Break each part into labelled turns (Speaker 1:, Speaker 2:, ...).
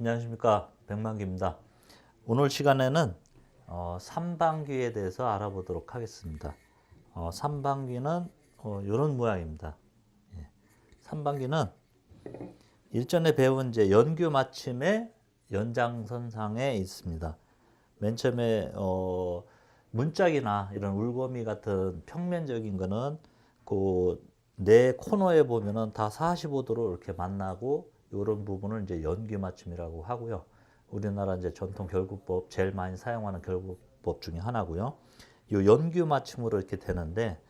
Speaker 1: 안녕하십니까 백만기입니다. 오늘 시간에는 어, 삼방귀에 대해서 알아보도록 하겠습니다. 어, 삼방귀는 어, 이런 모양입니다. 예. 삼방귀는 일전에 배운 이제 연규 마침의 연장선상에 있습니다. 맨 처음에 어, 문짝이나 이런 울거미 같은 평면적인 거는 그내 코너에 보면은 다 45도로 이렇게 만나고 이런 부분을 이제 연기 맞춤이라고 하고요. 우리나라 이제 전통 결구법 제일 많이 사용하는 결구법 중에 하나고요. 이 연기 맞춤으로 이렇게 되는데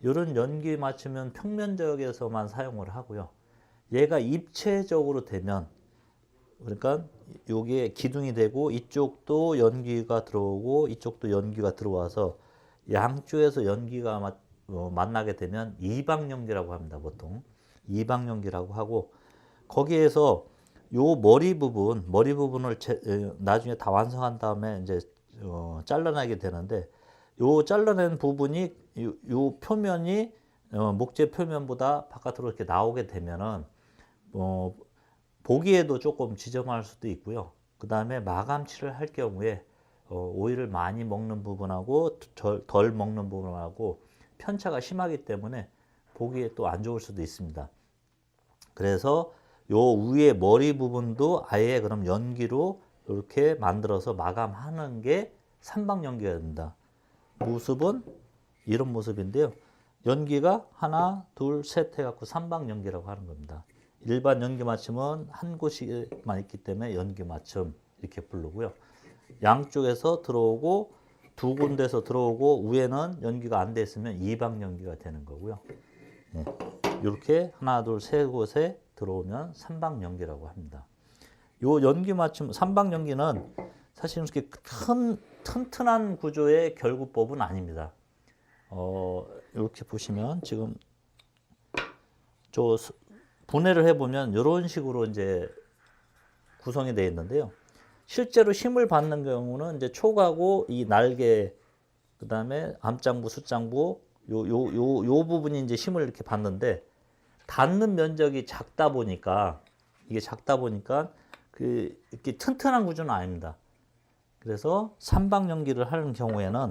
Speaker 1: 이런 연기 맞춤은 평면적에서만 사용을 하고요. 얘가 입체적으로 되면 그러니까 여기에 기둥이 되고 이쪽도 연기가 들어오고 이쪽도 연기가 들어와서 양쪽에서 연기가 마- 어, 만나게 되면 이방연기라고 합니다. 보통 이방연기라고 하고 거기에서 요 머리 부분 머리 부분을 제- 에, 나중에 다 완성한 다음에 이제 어, 잘라내게 되는데 요 잘라낸 부분이 요, 요 표면이 어, 목재 표면보다 바깥으로 이렇게 나오게 되면은 어, 보기에도 조금 지저분할 수도 있고요. 그 다음에 마감칠을 할 경우에 어, 오일을 많이 먹는 부분하고 덜, 덜 먹는 부분하고 편차가 심하기 때문에 보기에 또 안 좋을 수도 있습니다. 그래서 요 위에 머리 부분도 아예 그럼 연기로 이렇게 만들어서 마감하는 게 삼방 연기가 됩니다. 모습은 이런 모습인데요. 연기가 하나, 둘, 셋 해갖고 삼방 연기라고 하는 겁니다. 일반 연기 맞춤은 한 곳에만 있기 때문에 연기 맞춤 이렇게 부르고요. 양쪽에서 들어오고 두 군데서 들어오고 위에는 연기가 안 돼 있으면 이방 연기가 되는 거고요. 네. 이렇게 하나, 둘, 세 곳에 들어오면 삼방 연기라고 합니다. 요 연기 맞춤 삼방 연기는 사실 이렇게 큰 튼튼한 구조의 결구법은 아닙니다. 어, 이렇게 보시면 지금 저 스- 분해를 해보면 이런 식으로 이제 구성이 되어 있는데요. 실제로 힘을 받는 경우는 이제 촉하고 이 날개, 그 다음에 암장부, 숫장부, 요, 요, 요, 요 부분이 이제 힘을 이렇게 받는데, 닿는 면적이 작다 보니까, 이게 작다 보니까, 그, 이렇게 튼튼한 구조는 아닙니다. 그래서 삼방 연기를 하는 경우에는,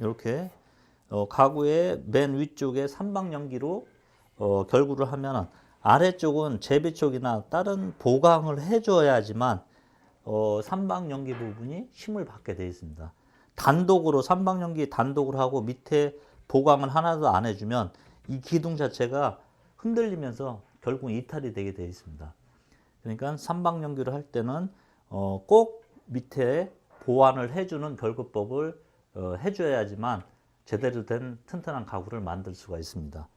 Speaker 1: 이렇게 어, 가구의 맨 위쪽에 삼방 연기로 어, 결구를 하면 아래쪽은 재배 쪽이나 다른 보강을 해줘야지만 어, 삼방 연기 부분이 힘을 받게 되어 있습니다. 단독으로 삼방 연기 단독으로 하고 밑에 보강을 하나도 안 해주면 이 기둥 자체가 흔들리면서 결국 이탈이 되게 되어 있습니다. 그러니까 삼방 연기를 할 때는 어, 꼭 밑에 보완을 해주는 결구법을 어, 해줘야지만 제대로 된 튼튼한 가구를 만들 수가 있습니다.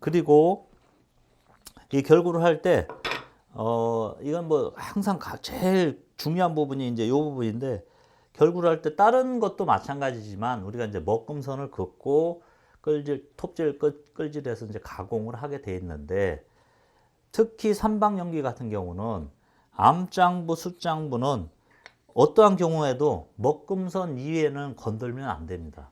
Speaker 1: 그리고 이 결구를 할 때, 어, 이건 뭐 항상 가- 제일 중요한 부분이 이제 이 부분인데, 결구를 할 때 다른 것도 마찬가지지만 우리가 이제 먹금선을 긋고 끌질, 톱질 끌, 끌질해서 이제 가공을 하게 돼 있는데, 특히 삼방연기 같은 경우는 암장부, 숫장부는 어떠한 경우에도 먹금선 이외에는 건들면 안 됩니다.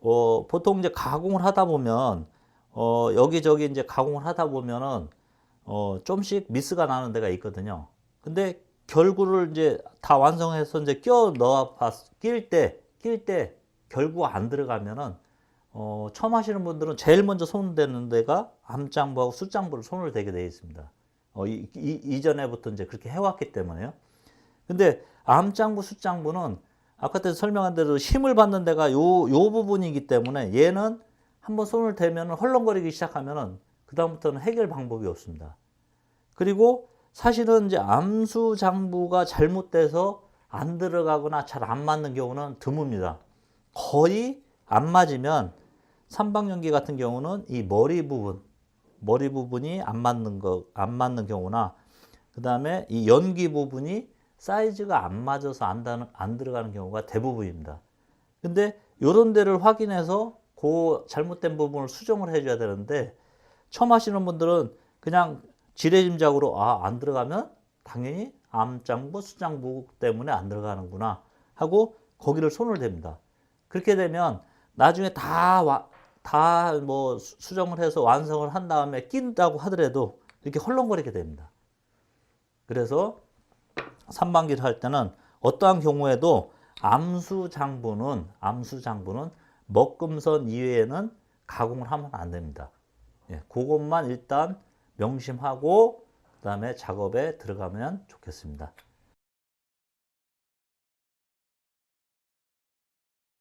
Speaker 1: 어, 보통 이제 가공을 하다 보면 어, 여기저기 이제 가공을 하다 보면은 어, 좀씩 미스가 나는 데가 있거든요. 근데 결구를 이제 다 완성해서 이제 껴 넣어 봤, 낄 때, 낄 때 결구 안 들어가면은 어, 처음 하시는 분들은 제일 먼저 손 대는 데가 암장부하고 숫장부를 손을 대게 되어 있습니다. 어, 이, 이, 이전에부터 이제 그렇게 해왔기 때문에요. 근데 암장부, 숫장부는 아까 때 설명한 대로 힘을 받는 데가 요, 요 부분이기 때문에 얘는 한번 손을 대면 헐렁거리기 시작하면은 그다음부터는 해결 방법이 없습니다. 그리고 사실은 이제 암수 장부가 잘못돼서 안 들어가거나 잘 안 맞는 경우는 드뭅니다. 거의 안 맞으면 삼방연기 같은 경우는 이 머리 부분, 머리 부분이 안 맞는 거, 안 맞는 경우나 그 다음에 이 연기 부분이 사이즈가 안 맞아서 안, 안 들어가는 경우가 대부분입니다. 근데 요런 데를 확인해서 그 잘못된 부분을 수정을 해줘야 되는데 처음 하시는 분들은 그냥 지레짐작으로 아, 안 들어가면 당연히 암장부, 수장부 때문에 안 들어가는구나 하고 거기를 손을 댑니다. 그렇게 되면 나중에 다 다 뭐 수정을 해서 완성을 한 다음에 낀다고 하더라도 이렇게 헐렁거리게 됩니다. 그래서 삼반기를 할 때는 어떠한 경우에도 암수 장부는 암수 장부는 먹금선 이외에는 가공을 하면 안 됩니다. 예, 그것만 일단 명심하고 그 다음에 작업에 들어가면 좋겠습니다.